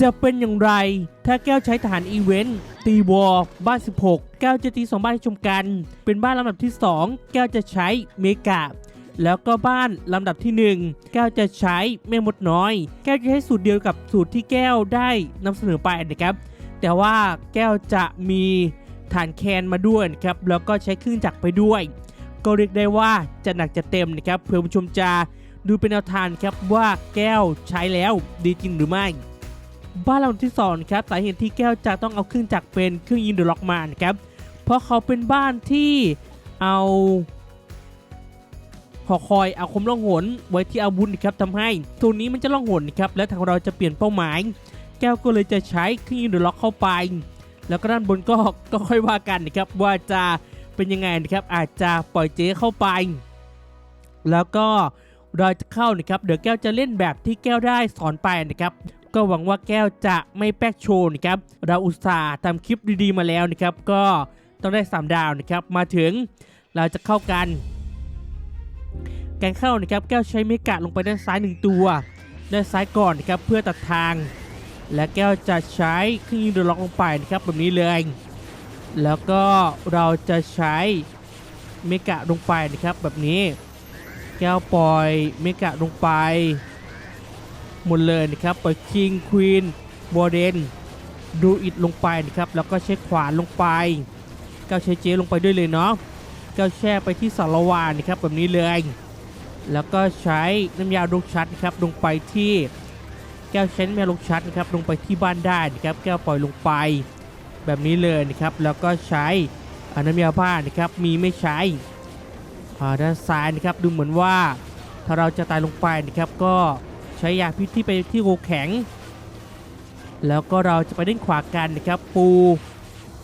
จะเป็นอย่างไร ถ้าแก้วใช้ฐานอีเวนต์ตีวอลบ้าน 16 แก้วจะตีสองบ้านให้ชมกัน เป็นบ้านลำดับที่ 2 แก้วจะใช้เมกะ แล้วก็บ้านลำดับที่ 1 แก้วจะใช้แม่มดน้อย แก้วจะใช้สูตรเดียวกับสูตรที่แก้วได้นำเสนอไปนะครับ แต่ว่าแก้วจะมีฐานแคนมาด้วยนะครับแล้วก็ใช้เครื่องจักรไปด้วย ก็เรียกได้ว่าจะหนักจะเต็มนะครับเพื่อผู้ชมจะดูเป็นแนวทางครับว่าแก้วใช้แล้วดีจริงหรือไม่ บ้านหลังที่สองนครับสาเหตุที่แก้วจะต้องเอาเครื่องจักรเป็นเครื่องยิงเดอะล็อกมานครับเพราะเขาเป็นบ้านที่เอาหอคอยเอาคมล่องหนไว้ที่อาวุธนะครับทำให้ตรงนี้มันจะล่องหนนะครับและทางเราจะเปลี่ยนเป้าหมาย แก้วก็เลยจะใช้เครื่องยิงเดอะล็อกเข้าไป แล้วก็ด้านบนก็ก็ค่อยว่ากันนะครับว่าจะเป็นยังไงนะครับอาจจะปล่อยเจ๊เข้าไป แล้วก็เราจะเข้านะครับเดี๋ยวแก้วจะเล่นแบบที่แก้วได้สอนไปนะครับ ก็หวังว่าแก้วจะไม่แป๊กโชว์นะครับเราอุตส่าห์ทำคลิปดีๆมาแล้วนะครับ ก็ต้องได้ 3 ดาวนะครับมาถึงเราจะเข้ากันการเข้านะครับแก้วใช้เมกะลงไปด้านซ้ายหนึ่งตัว ด้านซ้ายก่อนนะครับเพื่อตัดทาง และแก้วจะใช้เครื่องยิงเดอะล็อกลงไปนะครับแบบนี้เลยแล้วก็เราจะใช้เมกะลงไปนะครับแบบนี้ แก้วปล่อยเมกะลงไป หมดเลยนะครับปล่อยคิงควีนบอเดนดูอิดลงไปนะครับแล้วก็ใช้ขวานลงไปก้าวใช้เจลงไปด้วยเลยเนาะก้าวแช่ไปที่สารวานนะครับแบบนี้เลย แล้วก็ใช้น้ำยาลูกชัดนะครับลงไปที่แก้วใช้น้ำยาลูกชัดนะครับลงไปที่บ้านได้นะครับแก้วปล่อยลงไป แบบนี้เลยนะครับแล้วก็ใช้น้ำยาผ้านะครับมีไม่ใช้อ่ด้านซ้ายนะครับดูเหมือนว่าถ้าเราจะตายลงไปนะครับก็ ใช้ยาพิษที่ไปที่โกแข็ง แล้วก็เราจะไปด้านขวากันนะครับปู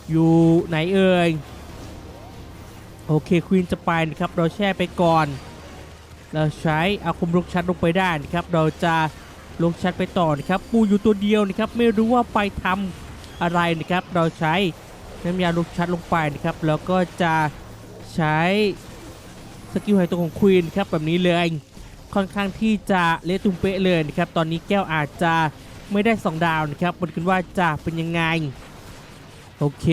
อยู่ไหนเอ่ยโอเคควีนจะไปนะครับเราแช่ไปก่อน เราใช้อาคมลูกชัดลงไปได้นะครับเราจะลงชัดไปต่อนะครับปูอยู่ตัวเดียวนะครับไม่รู้ว่าไปทำอะไรนะครับเราใช้น้ำยาลูกชัดลงไปนะครับแล้วก็จะใช้สกิลไฮตัวของควีนครับแบบนี้เลย ค่อนข้างที่จะเละตุ้มเป๊ะเลยนะครับ ตอนนี้แก้วอาจจะไม่ได้ 2 ดาวนะครับมาดูกันว่าจะเป็นยังไง โอเค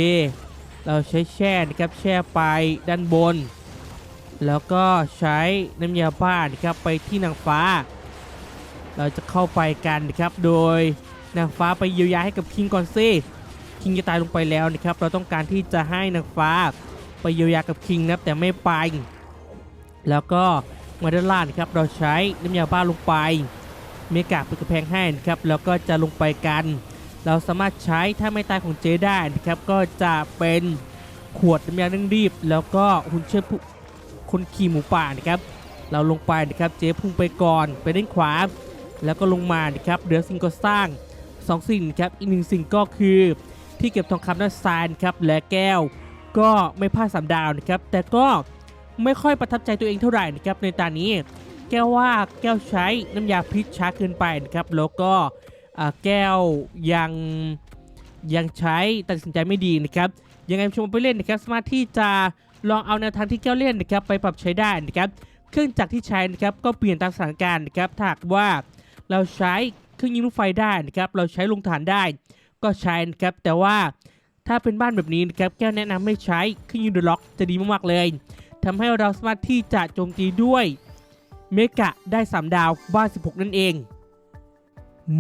เราใช้แช่นะครับแช่ไปด้านบน แล้วก็ใช้น้ำยาบ้านะครับไปที่นางฟ้า เราจะเข้าไปกันนะครับ โดยนางฟ้าไปเยียวยาให้กับคิงก่อนซิคิงจะตายลงไปแล้วนะครับ เราต้องการที่จะให้นางฟ้า ไปเยียวยากับคิงนะแต่ไม่ไป แล้วก็ มาด้านล่างนะครับเราใช้น้ำยาบ้าลงไปเมกะเป็นกระแพงให้นะครับแล้วก็จะลงไปกัน เราสามารถใช้ถ้าไม่ตายของเจได้นะครับก็จะเป็นขวดน้ำยาเร่งรีบ แล้วก็หุ่นเชิดผู้คนขี่หมูป่านะครับเราลงไปนะครับเจพุ่งไปก่อนไปด้านขวา แล้วก็ลงมานะครับเหลือสิ่งก่อสร้างสองสิ่งครับอีกหนึ่งสิ่งก็คือ ที่เก็บทองคำด้านซ้ายนะครับและแก้ว ก็ไม่พลาดสามดาวนะครับแต่ก็ ไม่ค่อยประทับใจตัวเองเท่าไหร่นะครับในตอนนี้ แก้วว่าแก้วใช้น้ำยาพิษช้าเกินไปนะครับแล้วก็แก้วยังยังใช้ตัดสินใจไม่ดีนะครับยังไงชมไปเล่นนะครับสามารถที่จะลองเอาแนวทางที่แก้วเล่นนะครับไปปรับใช้ได้นะครับเครื่องจักรที่ใช้นะครับก็เปลี่ยนตามสถานการณ์นะครับถ้าว่าเราใช้เครื่องยิงลูกไฟได้นะครับเราใช้ลงฐานได้ ก็ใช้นะครับแต่ว่าถ้าเป็นบ้านแบบนี้นะครับแก้วแนะนำไม่ใช้เครื่องยิงเดอะล็อกจะดีมากๆเลย ทำให้เราสามารถที่จะโจมตีด้วยเมกะได้ 3 ดาวบ้าน 16 นั่นเอง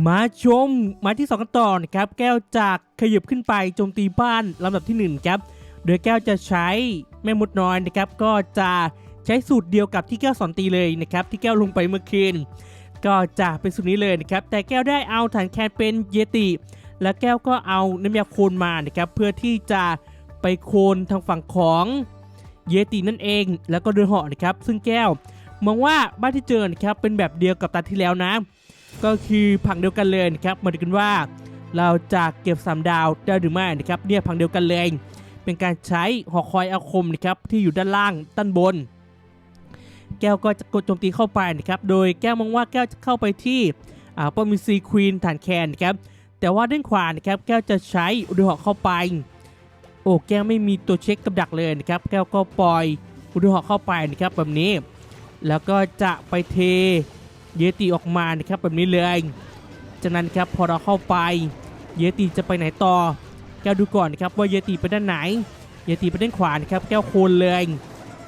มาชมมาที่ 2 กันต่อนะครับ แก้วจากขยับขึ้นไปโจมตีบ้านลำดับที่ 1 ครับ โดยแก้วจะใช้แม่มดน้อยนะครับ ก็จะใช้สูตรเดียวกับที่แก้วสอนตีเลยนะครับ ที่แก้วลงไปเมื่อคืนก็จะเป็นสูตรนี้เลยนะครับ แต่แก้วได้เอาฐานแคนเป็นเยติ และแก้วก็เอาน้ำยาโคนมานะครับ เพื่อที่จะไปโคนทางฝั่งของ เยตินั่นเอง แล้วก็เรือเหาะนะครับ ซึ่งแก้วมองว่าบ้านที่เจอนะครับเป็นแบบเดียวกับตาที่แล้วนะ ก็คือผังเดียวกันเลยนะครับมาดูกันว่า เราจะเก็บ3ดาวได้หรือไม่นะครับเนี่ยผังเดียวกันเลย เป็นการใช้หอคอยอาคมนะครับที่อยู่ด้านล่างด้านบน แก้วก็จะกดโจมตีเข้าไปนะครับโดยแก้วมองว่าแก้วจะเข้าไปที่อ่าป้อมมิซีควีนฐานแคนนะครับแต่ว่าด้านขวานะครับแก้วจะใช้อุดหอกเข้าไป โอ้แก้วไม่มีตัวเช็คกับดักเลยนะครับ แก้วก็ปล่อยอุดหอกเข้าไปนะครับแบบนี้ แล้วก็จะไปเทเยติออกมานะครับแบบนี้เลยจากนั้นครับพอเราเข้าไปเยติจะไปไหนต่อ แก้วดูก่อนนะครับว่าเยติไปด้านไหน เยติไปด้านขวานะครับแก้วโคนเลย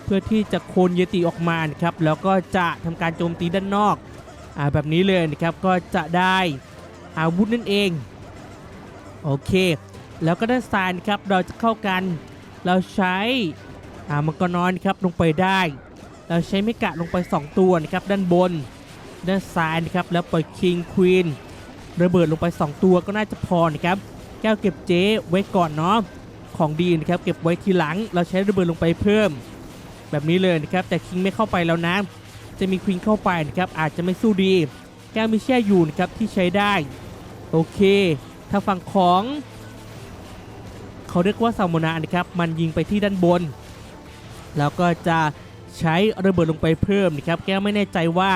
เพื่อที่จะโคนเยติออกมานะครับแล้วก็จะทำการโจมตีด้านนอกอ่าแบบนี้เลยนะครับก็จะได้อาวุธนั่นเอง โอเค แล้วก็ด้านซ้ายครับเราจะเข้ากัน เราใช้อ่ามังกรน้อยครับลงไปได้ เราใช้เมกะลงไป 2 ตัวนะครับด้านบน ด้านซ้ายนะครับแล้วปล่อยคิงควีนระเบิดลงไป 2 ตัวก็น่าจะพอนะครับแก้วเก็บเจ๊ไว้ก่อนเนาะของดีนะครับเก็บไว้ทีหลัง เราใช้ระเบิดลงไปเพิ่ม แบบนี้เลยนะครับแต่คิงไม่เข้าไปแล้วนะจะมีควีนเข้าไปนะครับอาจจะไม่สู้ดี แก้วมีแช่อยู่นะครับที่ใช้ได้โอเค ถ้าฝั่งของ เขาเรียกว่าซาโมนานะครับมันยิงไปที่ด้านบน แล้วก็จะใช้ระเบิดลงไปเพิ่มนะครับแก้วไม่แน่ใจว่า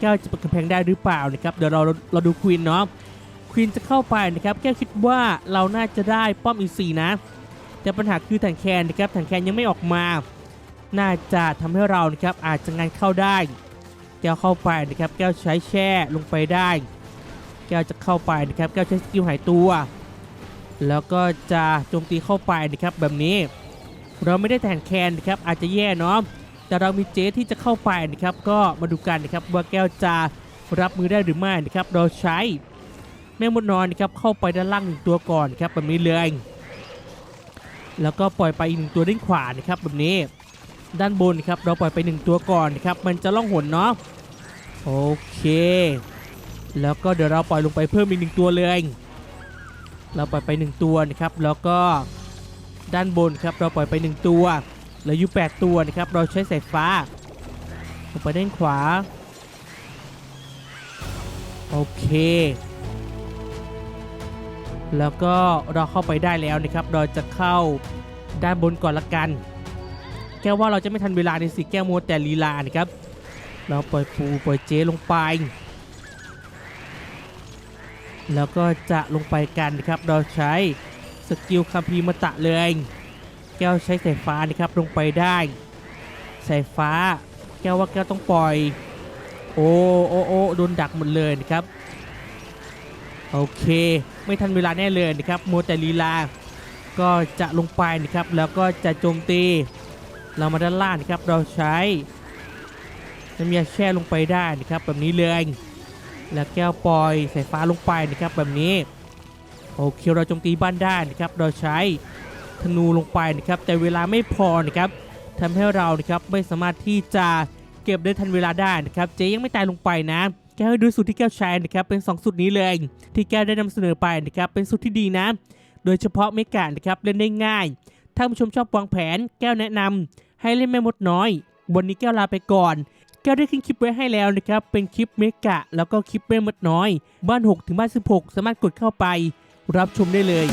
แก้วจะเปิดกำแพงได้หรือเปล่านะครับเดี๋ยวเราเราดูควีนเนาะควีนจะเข้าไปนะครับแก้วคิดว่าเราน่าจะได้ป้อมอีซีนะ แต่ปัญหาคือถังแคนนะครับถังแคนยังไม่ออกมา น่าจะทำให้เรานะครับอาจจะงานเข้าได้ แก้วเข้าไปนะครับแก้วใช้แช่ลงไปได้ แก้วจะเข้าไปนะครับแก้วใช้สกิลหายตัว แล้วก็จะโจมตีเข้าไปนะครับแบบนี้ เราไม่ได้แทนแคนนะครับอาจจะแย่เนาะแต่เรามีเจที่จะเข้าไปนะครับ ก็มาดูกันนะครับว่าแก้วจะรับมือได้หรือไม่นะครับเราใช้แม่มดนอนนะครับเข้าไปด้านล่างหนึ่งตัวก่อนครับแบบนี้เลยแล้วก็ปล่อยไปอีกหนึ่งตัวด้านขวานะครับแบบนี้ ด้านบนครับเราปล่อยไปหนึ่งตัวก่อนนะครับมันจะล่องหนเนาะโอเค แล้วก็เดี๋ยวเราปล่อยลงไปเพิ่มอีกหนึ่งตัวเลย เราปล่อยไป 1 ตัวนะครับแล้วก็ด้านบนครับเราปล่อยไป 1 ตัวเหลืออยู่8ตัวนะครับเราใช้สายฟ้าลงไปด้านขวาโอเค แล้วก็เราเข้าไปได้แล้วนะครับ เราจะเข้าด้านบนก่อนละกัน แก้ว่าเราจะไม่ทันเวลาในสิแก้วมัวแต่ลีลานะครับ เราปล่อยปูปล่อยเจลงไป แล้วก็จะลงไปกันนะครับเราใช้สกิลคัมภีมาตะเลย แก้วใช้สายฟ้านะครับลงไปได้สายฟ้า แก้วว่าแก้วต้องปล่อย โอ้โอ้โอ้โดนดักหมดเลยนะครับ โอเค ไม่ทันเวลาแน่เลยนะครับมัวแต่ลีลา ก็จะลงไปนะครับ แล้วก็จะโจมตี เรามาด้านล่างนะครับ เราใช้น้ำยาแช่ลงไปได้นะครับแบบนี้เลย แล้วแก้วปล่อยสายฟ้าลงไปนะครับแบบนี้โอเคเราโจมตีบ้านได้นะครับเราใช้ธนูลงไปนะครับแต่เวลาไม่พอนะครับทำให้เรานะครับไม่สามารถที่จะเก็บได้ทันเวลาได้นะครับเจ๊ยังไม่ตายลงไปนะแก้วให้ดูสูตรที่แก้วใช้นะครับเป็น 2 สูตรนี้เลย ที่แก้วได้นำเสนอไปนะครับเป็นสูตรที่ดีนะ โดยเฉพาะเมกานะครับเล่นได้ง่าย ถ้าผู้ชมชอบวางแผน แก้วแนะนำให้เล่นแม่มดน้อย วันนี้แก้วลาไปก่อน แก้วได้ขึ้นคลิปไว้ให้แล้วนะครับ เป็นคลิปเมกะ แล้วก็คลิปแม่มดน้อย บ้าน 6 ถึงบ้าน 16 สามารถกดเข้าไป รับชมได้เลย